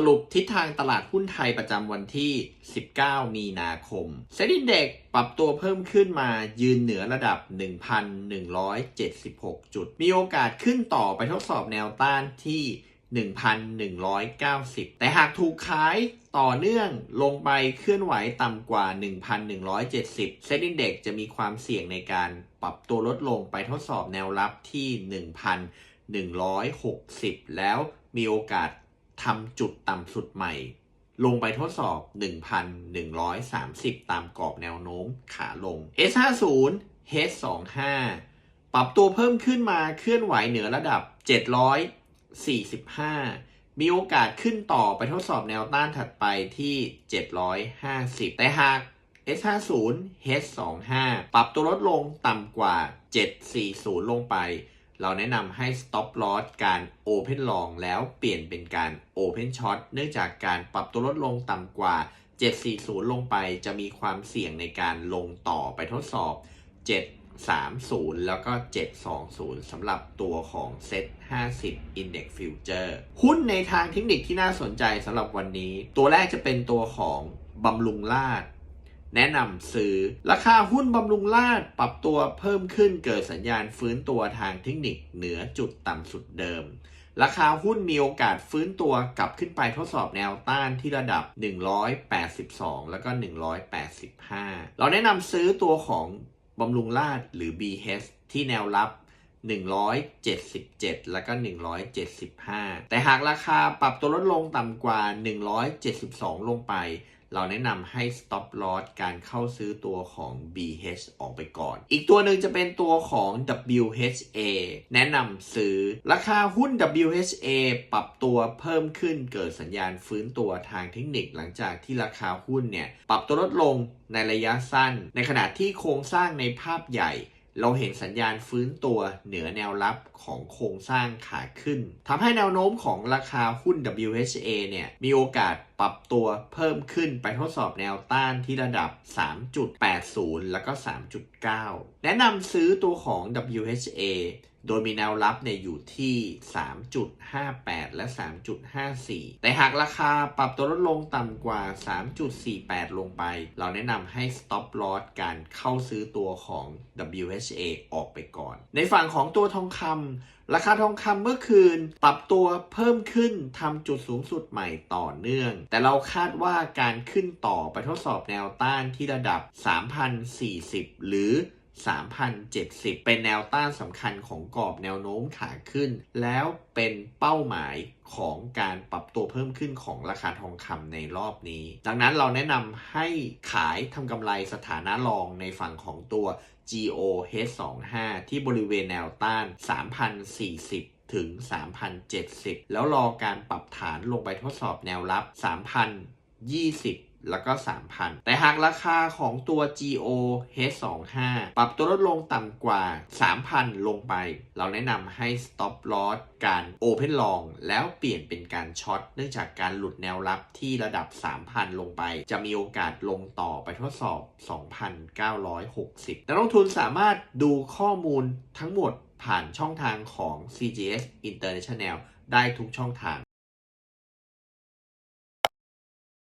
สรุปทิศทางตลาดหุ้นไทยประจำวันที่ 19 มีนาคม เซ็นดินเด็กปรับตัวเพิ่มขึ้นมายืนเหนือระดับ 1,176 จุด มีโอกาสขึ้นต่อไปทดสอบแนวต้านที่ 1,190 แต่หากถูกขายต่อเนื่องลงไปเคลื่อนไหวต่ำกว่า 1,170 เซ็นดินเด็กจะมีความเสี่ยงในการปรับตัวลดลงไปทดสอบแนวรับที่ 1,160 แล้วมีโอกาส ทำจุดต่ำสุดใหม่ ลงไปทดสอบ 1,130 ตามกรอบแนวโน้มขาลง S50 H25 ปรับตัวเพิ่มขึ้นมาเคลื่อนไหวเหนือระดับ 745 มีโอกาสขึ้นต่อไปทดสอบแนวต้านถัดไปที่ 750 แต่หาก S50 H25 ปรับตัวลดลงต่ำกว่า 740 ลงไป เราแนะนำให้ stop loss การ open long แล้วเปลี่ยนเป็นการ open short เนื่องจากการปรับตัวลดลงต่ำกว่า 740 ลงไปจะมีความเสี่ยงในการลงต่อไปทดสอบ 730 แล้วก็ 720สำหรับตัวของ Set 50 Index Future หุ้นในทางเทคนิคที่น่าสนใจสำหรับวันนี้ ตัวแรกจะเป็นตัวของบำรุงราษฎร์ แนะนำซื้อ ราคาหุ้นบำรุงราษฎร์ปรับตัวเพิ่มขึ้นเกิดสัญญาณฟื้นตัวทางเทคนิคเหนือจุดต่ำสุดเดิม ราคาหุ้นมีโอกาสฟื้นตัวกลับขึ้นไปทดสอบแนวต้านที่ระดับ 182 แล้วก็ 185 เราแนะนำซื้อตัวของบำรุงราษฎร์หรือ BH ที่แนวรับ 177 แล้วก็ 175 แต่หากราคาปรับตัวลดลงต่ำกว่า 172 ลงไป เราแนะนำให้ stop loss การเข้าซื้อตัวของ BH ออกไปก่อน อีกตัวหนึ่งจะเป็นตัวของ WHA แนะนำซื้อ ราคาหุ้น WHA ปรับตัวเพิ่มขึ้นเกิดสัญญาณฟื้นตัวทางเทคนิคหลังจากที่ราคาหุ้นเนี่ยปรับตัวลดลงในระยะสั้น ในขณะที่โครงสร้างในภาพใหญ่ เราเห็นสัญญาณฟื้นตัวเหนือแนวรับของโครงสร้างขาขึ้นทำให้แนวโน้มของราคาหุ้น WHA เนี่ยมีโอกาสปรับตัวเพิ่มขึ้นไปทดสอบแนวต้านที่ระดับ 3.80 แล้วก็ 3.9 แนะนำซื้อตัวของ WHA โดยมีแนวรับเนี่ยอยู่ที่ 3.58 และ 3.54 แต่หากราคาปรับตัวลดลงต่ำกว่า 3.48 ลงไป เราแนะนำให้ stop loss การเข้าซื้อตัวของ WHA ออกไปก่อน ในฝั่งของตัวทองคำราคาทองคำเมื่อคืน ปรับตัวเพิ่มขึ้นทำจุดสูงสุดใหม่ต่อเนื่อง แต่เราคาดว่าการขึ้นต่อไปทดสอบแนวต้านที่ระดับ 3,040 หรือ 3,070 เป็นแนวต้านสำคัญของกรอบแนวโน้มขาขึ้น แล้วเป็นเป้าหมายของการปรับตัวเพิ่มขึ้นของราคาทองคำในรอบนี้ ดังนั้นเราแนะนำให้ขายทำกำไรสถานะรองในฝั่งของตัว GOH25 ที่บริเวณแนวต้าน 3,040ถึง 3,070 แล้วรอการปรับฐานลงไปทดสอบแนวรับ 3,020 แล้วก็ 3,000 แต่หากราคาของตัว GO H25 ปรับตัวลดลงต่ำกว่า 3,000 ลงไป เราแนะนำให้ stop loss การ open long แล้วเปลี่ยนเป็นการช็อตเนื่องจากการหลุดแนวรับที่ระดับ 3,000 ลงไป จะมีโอกาสลงต่อไปทดสอบ 2,960 นักลงทุนสามารถดูข้อมูลทั้งหมดผ่านช่องทางของ CGS International ได้ทุกช่องทาง